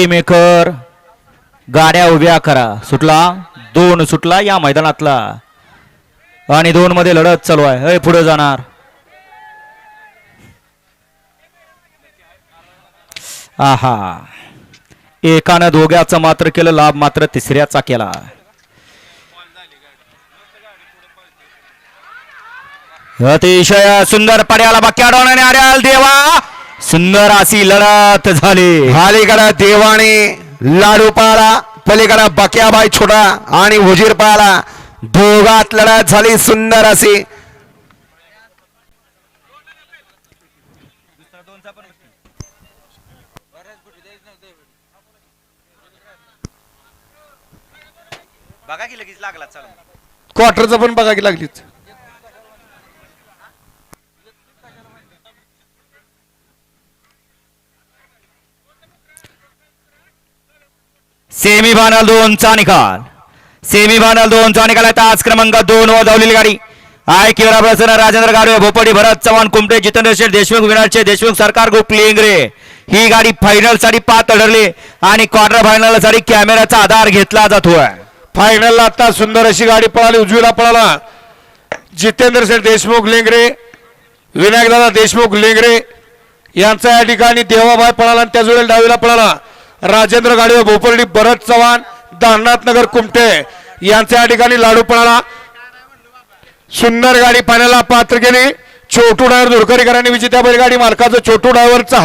मागे मेकर गाड्या उभ्या करा. सुटला? दोन सुटला या मैदानातला. आणि दोन मध्ये लढत चालू आहे. पुढे जाणार. आहा. एकानं दोघ्याचं मात्र केलं लाभ मात्र तिसऱ्याचा केला. अतिशय सुंदर पड्याला बाकी डोळ्याने आर्याल देवा. सुंदर अशी लढत झाली. अलीकडं देवाने लाडू पाळा पलीकडं बक्याबाई छोटा आणि हुजीर पाळा दोघात लढत झाली सुंदर अशी बघा की लगेच लागला चालू. क्वार्टरचं पण बघा की लागलीच. सेमी फायनल दोनचा निकाल सेमी फायनल दोनचा निकाल आहे तास क्रमांक दोन वर धावलेली गाडी. आय किवरा प्रसन्न राजेंद्र गाडवे भोपडी भरत चव्हाण कुमटे जितेंद्र शेठ देशमुख विनाळचे देशमुख सरकार ग्रुप लेंगरे. ही गाडी फायनलसाठी पात अडरली आणि क्वार्टर फायनलसाठी कॅमेऱ्याचा आधार घेतला जातोय. फायनलला आता सुंदर अशी गाडी पळाली उजवीला पळाला. जितेंद्र शेठ देशमुख लेंगरे. विनायकदादा देशमुख लेंगरे. यांचा या ठिकाणी देवाबाई पळाला आणि त्याच डावीला पळाला. राजेंद्र गाडवे भोपर्डी भरत चव्हाण दाननाथ नगर कुमटे यांच्या या ठिकाणी लाडू पणाला. सुंदर गाडी पाण्याला पात्र केली. छोटू डायव्हर दुरकरीकरांनी विजेत्या बैलगाडी मालकाचं छोटू डायव्हरचा